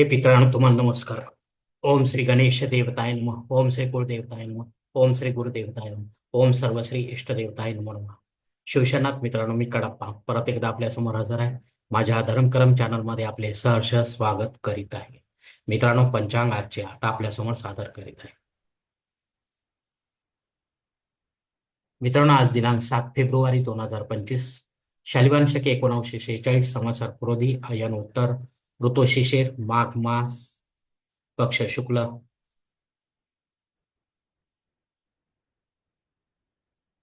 हे मित्रांनो तुम्हाला नमस्कार. ओम श्री गणेश देवताय नम. ओम श्री कुळदेवताय नम. ओम श्री गुरुदेवताय नम. ओम सर्व श्री इष्टदेवताय नम नम. शिवशनाथ मित्रांनो मी कडप्पा. परत एकदा आपल्यासमोर हजर आहे. माझ्या धर्मक्रम चॅनलमध्ये आपले सहर्ष स्वागत करीत आहे. मित्रांनो पंचांग आजचे आता आपल्यासमोर सादर करीत आहे. मित्रांनो आज दिनांक सात फेब्रुवारी दोन हजार पंचवीस. शालिवान शके एकोणीसशे शेहेचाळीस संवत्सर क्रोधी अयन उत्तर ऋतू शिशिर माघ मास पक्ष शुक्ल।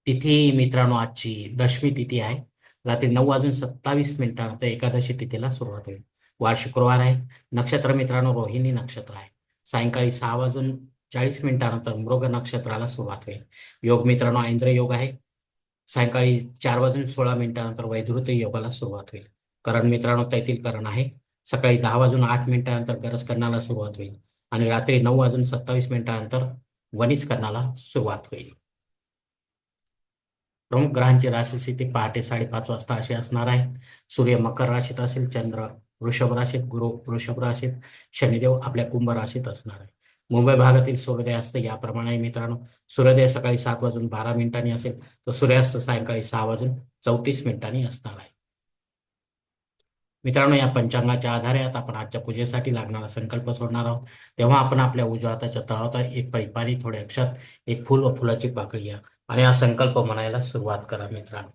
तिथी मित्रांनो आजची दशमी तिथी आहे. रात्री नऊ वाजून सत्तावीस मिनिटानंतर एकादशी तिथीला सुरुवात होईल. वार शुक्रवार आहे. नक्षत्र मित्रांनो रोहिणी नक्षत्र आहे. सायंकाळी सहा वाजून चाळीस मिनिटानंतर मृग नक्षत्राला सुरुवात होईल. योग मित्रांनो ऐंद्र योग आहे. सायंकाळी चार वाजून सोळा मिनिटानंतर वैधृत योगाला सुरुवात होईल. करण मित्रांनो तैतील करण आहे. सकाळी दहा वाजून आठ मिनिटानंतर गरज करण्याला सुरुवात होईल आणि रात्री नऊ वाजून सत्तावीस मिनिटानंतर वनिज करण्याला सुरुवात होईल. प्रमुख ग्रहांची राशीस्थिती पहाटे साडेपाच वाजता अशी असणार आहे. सूर्य मकर राशीत असेल चंद्र वृषभ राशीत गुरु वृषभ राशीत शनिदेव आपल्या कुंभ राशीत असणार आहे. मुंबई भागातील सूर्योदय असते याप्रमाणे मित्रांनो सूर्योदय सकाळी सात वाजून बारा मिनिटांनी असेल तर सूर्यास्त सायंकाळी सहा वाजून चौतीस मिनिटांनी असणार आहे. मित्रांनो या पंचांगाच्या आधारे आता आपण आजच्या पूजेसाठी लागणारा संकल्प सोडणार आहोत. तेव्हा आपण आपल्या उजव्या हाताच्या तळावर एक पळी थोड्या अक्षात एक फुल व फुलाची पाकळी घ्या आणि हा संकल्प म्हणायला सुरुवात करा मित्रांनो.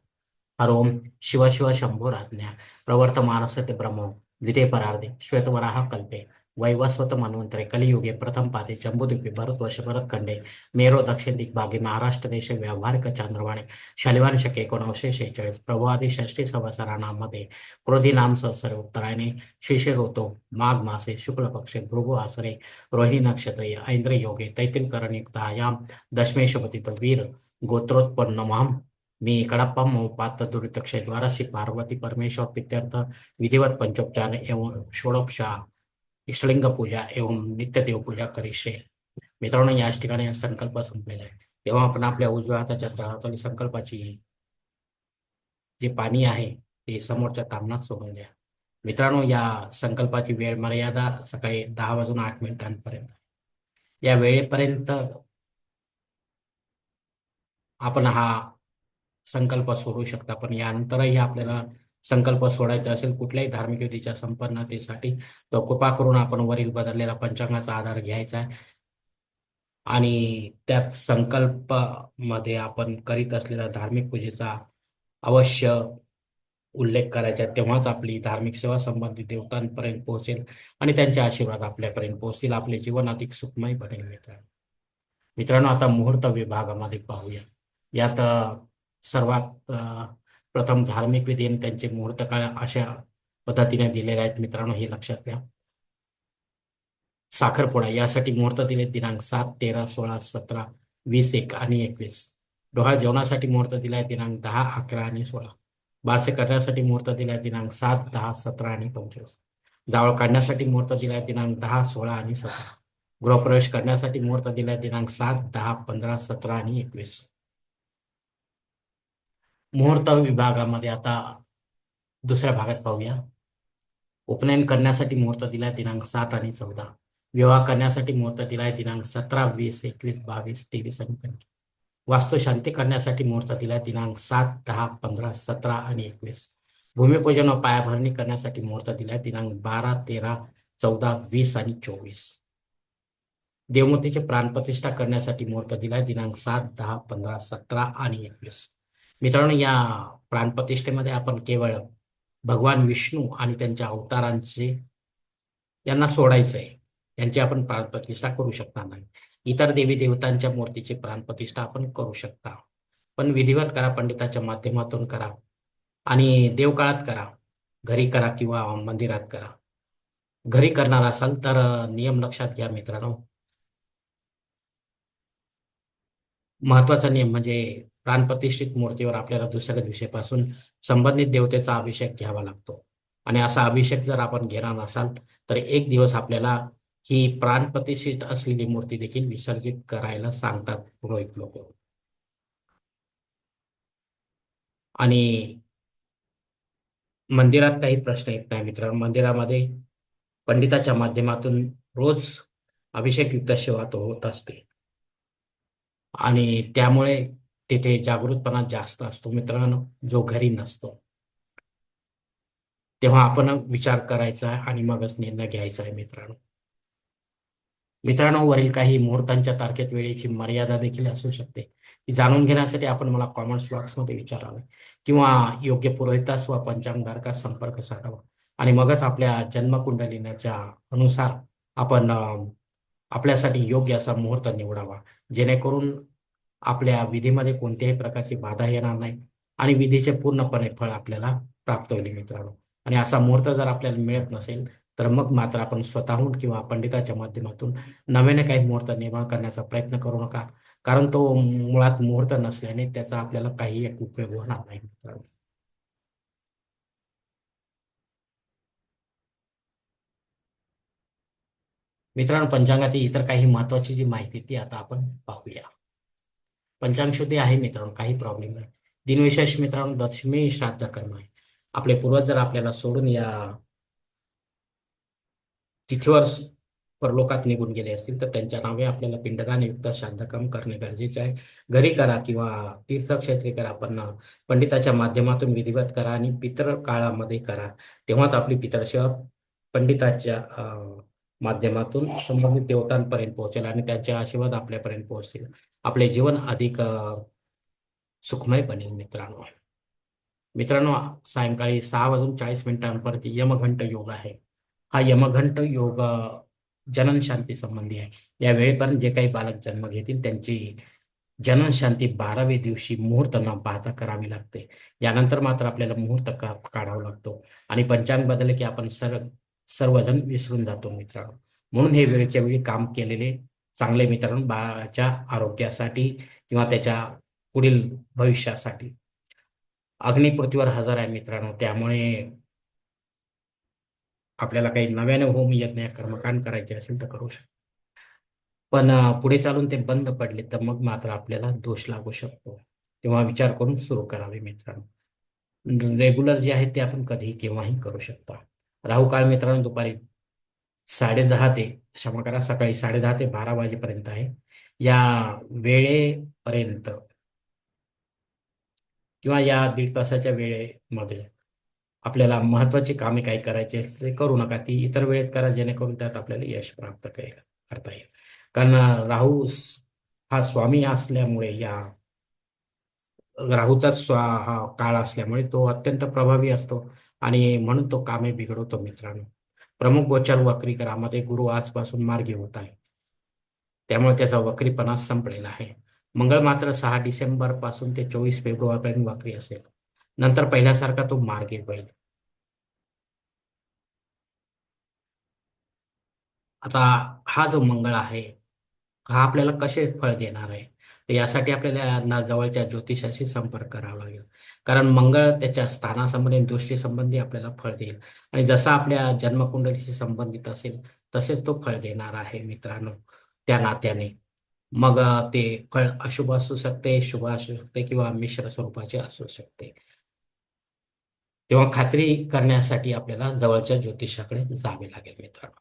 हर ओम शिव शिव शंभो राज्ञा. प्रवर्त मानसते ब्रह्मो द्वितीय परार्धे श्वेतवराह कल्पे. वैवस्वत मन्वंतरे कलियुगे प्रथम पादे जम्बूद्वीपे भरतवर्ष भरतखंडे मेरो दक्षिण दिग्भागे महाराष्ट्र देश व्यावहारिक चांद्रवाणी शालिवान शके एकोणीसशे शेहेचाळीस प्रभुआदी षष्टी संवत्सराणामध्ये क्रोधी नाम संवत्सरे उत्तरायणे शिशिर ऋतू माघ मासे शुक्ल पक्षे भृगु आसरे रोहिणी नक्षत्रे ऐंद्र योगे तैतील करणयुक्तायाम दशमेशपती वीर गोत्रोत्पन्नमाम मी कडप्पा मोपात दुरितक्षय द्वारा श्री पार्वती परमेश्वर पित्यर्थ विधिवत पंचोपचार एवं षोडोपचार इष्टलिंग पूजा एवं नित्यदेव पूजा करीशे. मित्रांनो याच ठिकाणी संकल्प संपलेला आहे. तेव्हा आपण आपल्या उजव्या हाताच्या तळातली संकल्पाची जे पाणी आहे ते समोरच्या तामणात सोडून द्या. मित्रांनो या संकल्पाची वेळ मर्यादा सकाळी दहा वाजून आठ मिनिटांपर्यंत या वेळेपर्यंत आपण हा संकल्प सोडू शकता पण यानंतरही आपल्याला संकल्प सोडायचा असेल कुठल्याही धार्मिक विधीच्या संपन्नतेसाठी तो कृपा करून आपण वरील बदललेला पंचांगाचा आधार घ्यायचा आहे. आणि त्यात संकल्पमध्ये आपण करीत असलेल्या धार्मिक पूजेचा अवश्य उल्लेख करायचा तेव्हाच आपली धार्मिक सेवा संबंधित देवतांपर्यंत पोहोचेल आणि त्यांचे आशीर्वाद आपल्यापर्यंत पोहोचतील. आपले जीवन अधिक सुखमय बनेल मित्रांनो. मित्रांनो आता मुहूर्त विभागामध्ये पाहूया. यात सर्वात प्रथम धार्मिक विधी आणि त्यांचे मुहूर्त काळ अशा पद्धतीने दिलेले आहेत. मित्रांनो हे लक्षात घ्या. साखरपुडा यासाठी मुहूर्त दिले दिनांक सात तेरा सोळा सतरा वीस एक आणि एकवीस. डोहा जेवणासाठी मुहूर्त दिलाय दिनांक दहा अकरा आणि सोळा. बारसे करण्यासाठी मुहूर्त दिलाय दिनांक सात दहा सतरा आणि पंचवीस. जावळ काढण्यासाठी मुहूर्त दिलाय दिनांक दहा सोळा आणि सतरा. गृहप्रवेश करण्यासाठी मुहूर्त दिलाय दिनांक सात दहा पंधरा सतरा आणि एकवीस. मुहूर्त विभागामध्ये आता दुसऱ्या भागात पाहूया. उपनयन करण्यासाठी मुहूर्त दिलाय दिनांक सात आणि चौदा. विवाह करण्यासाठी मुहूर्त दिलाय दिनांक सतरा वीस एकवीस बावीस तेवीस आणि पंचवीस. वास्तुशांती करण्यासाठी मुहूर्त दिलाय दिनांक सात दहा पंधरा सतरा आणि एकवीस. भूमिपूजन व पायाभरणी करण्यासाठी मुहूर्त दिलाय दिनांक बारा तेरा चौदा वीस आणि चोवीस. देवमूर्तीची प्राणप्रतिष्ठा करण्यासाठी मुहूर्त दिलाय दिनांक सात दहा पंधरा सतरा आणि एकवीस. मित्रांनो या प्राणप्रतिष्ठेमध्ये आपण केवळ भगवान विष्णू आणि त्यांच्या अवतारांचे यांना सोडायचं आहे. यांची आपण प्राणप्रतिष्ठा करू शकणार नाही. इतर देवी देवतांच्या मूर्तीची प्राणप्रतिष्ठा आपण करू शकता. पण विधिवत करा पंडिताच्या माध्यमातून करा आणि देवकाळात करा. घरी करा किंवा मंदिरात करा. घरी करणार असाल तर नियम लक्षात घ्या मित्रांनो. महत्त्वाचा नियम म्हणजे प्राणप्रतिष्ठित मूर्तीवर आपल्याला दुसऱ्या दिवशीपासून संबंधित देवतेचा अभिषेक घ्यावा लागतो. आणि असा अभिषेक जर आपण घेणार नसाल तर एक दिवस आपल्याला ही प्राणप्रतिष्ठित असलेली मूर्ती देखील विसर्जित करायला सांगतात पुरोहित लोक. आणि मंदिरात काही प्रश्न येत नाही मित्रांनो. मंदिरामध्ये पंडिताच्या माध्यमातून रोज अभिषेक युक्त सेवा तो होत असते. आणि त्यामुळे तिथे जागृतपणा जास्त असतो. मित्रांनो जो घरी नसतो तेव्हा आपण विचार करायचा आणि मगच निर्णय घ्यायचा आहे मित्रांनो. मित्रांनो वरील काही मुहूर्तांच्या तारखेत वेळेची मर्यादा देखील असू शकते. ती जाणून घेण्यासाठी आपण मला कॉमेंट्स बॉक्समध्ये विचारावे किंवा योग्य पुरोहितास व पंचांगधारकास संपर्क साधावा. आणि मगच आपल्या जन्मकुंडलिनाच्या अनुसार आपण आपल्यासाठी योग्य असा मुहूर्त निवडावा. जेणेकरून आपल्या विधीमध्ये कोणत्याही प्रकारची बाधा येणार नाही आणि विधीचे पूर्णपणे फळ आपल्याला प्राप्त होईल मित्रांनो. आणि असा मुहूर्त जर आपल्याला मिळत नसेल तर मग मात्र आपण स्वतःहून किंवा पंडिताच्या माध्यमातून नव्याने काही मुहूर्त निर्माण करण्याचा प्रयत्न करू नका. कारण तो मुळात मुहूर्त नसल्याने त्याचा आपल्याला काही एक उपयोग होणार नाही मित्रांनो. मित्रांनो पंचांगातील इतर काही महत्वाची जी माहिती ती आता आपण पाहूया. पंचांगशुद्धी आहे मित्रांनो काही प्रॉब्लेम नाही. दिनविशेष मित्रांनो दशमी श्राद्ध कर्म आहे. आपले पूर्वज जर आपल्याला सोडून या तिथीवर परलोकात निघून गेले असतील तर त्यांच्या नावे आपल्याला पिंडदान युक्त श्राद्धकर्म करणे गरजेचे आहे. घरी करा किंवा तीर्थक्षेत्री करा पण पंडिताच्या माध्यमातून विधिवत करा आणि पितर काळामध्ये करा. तेव्हाच आपली पितरसेवा पंडिताच्या अं, माध्यमातून संबंधित देवतांपर्यंत पोहोचेल आणि त्यांचे आशीर्वाद आपल्यापर्यंत पोहोचतील. आपले जीवन अधिक सुखमय बनेल मित्रांनो. मित्रांनो सायंकाळी सहा वाजून चाळीस मिनिटांपर्यंत यमघंट योग आहे. हा यमघंट योग जनन शांती संबंधी आहे. या वेळेपर्यंत जे काही बालक जन्म घेतील त्यांची जनन शांती बाराव्या दिवशी मुहूर्त न पाहता करावी लागते. यानंतर मात्र आपल्याला मुहूर्त का काढावा लागतो. आणि पंचांग बदलले की आपण सर्व सर्वजण विसरून जातो मित्रांनो. म्हणून हे वेळच्या वेळी काम केलेले चांगले मित्रांनो बाळाच्या आरोग्यासाठी किंवा त्याच्या पुढील भविष्यासाठी. अग्निपृथ्वीवर हजर आहे मित्रांनो त्यामुळे आपल्याला काही नव्याने होम यज्ञ कर्मकांड करायचे असेल तर करू शकतो. पण पुढे चालून ते बंद पडले तर मग मात्र आपल्याला दोष लागू शकतो. तेव्हा विचार करून सुरू करावे मित्रांनो. रेग्युलर जे आहे ते आपण कधीही केव्हाही करू शकता. राहू काळ मित्रांनो दुपारी साडेदहा ते क्षमा करा सकाळी साडेदहा ते बारा वाजेपर्यंत आहे. या वेळेपर्यंत किंवा या दीड तासाच्या वेळेमध्ये आपल्याला महत्वाची कामे काही करायची असते करू नका. ती इतर वेळेत करा जेणेकरून त्यात आपल्याला यश प्राप्त करता येईल. कारण राहू हा स्वामी असल्यामुळे या राहूचा स्वा हा काळ असल्यामुळे तो अत्यंत प्रभावी असतो आणि म्हणून तो कामे बिघडवतो मित्रांनो. प्रमुख गोचर वक्रीकरामध्ये गुरु आजपासून मार्गी होत आहे. त्यामुळे त्याचा वक्रीपणा संपलेला आहे. मंगळ मात्र सहा डिसेंबरपासून ते चोवीस फेब्रुवारीपर्यंत वक्री असेल. नंतर पहिल्यासारखा तो मार्गी होईल. आता हा जो मंगळ आहे हा आपल्याला कसे फळ देणार आहे? तर यासाठी आपल्याला जवळच्या ज्योतिषाशी संपर्क करावा लागेल. कारण मंगळ त्याच्या स्थानासंबंधी दृष्टीसंबंधी आपल्याला फळ देईल. आणि जसा आपल्या जन्मकुंडलीशी संबंधित असेल तसेच तो फळ देणार आहे मित्रांनो त्या नात्याने. मग ते फळ अशुभ असू शकते शुभ असू शकते किंवा मिश्र स्वरूपाचे असू शकते. तेव्हा खात्री करण्यासाठी आपल्याला जवळच्या ज्योतिषाकडे जावे लागेल मित्रांनो.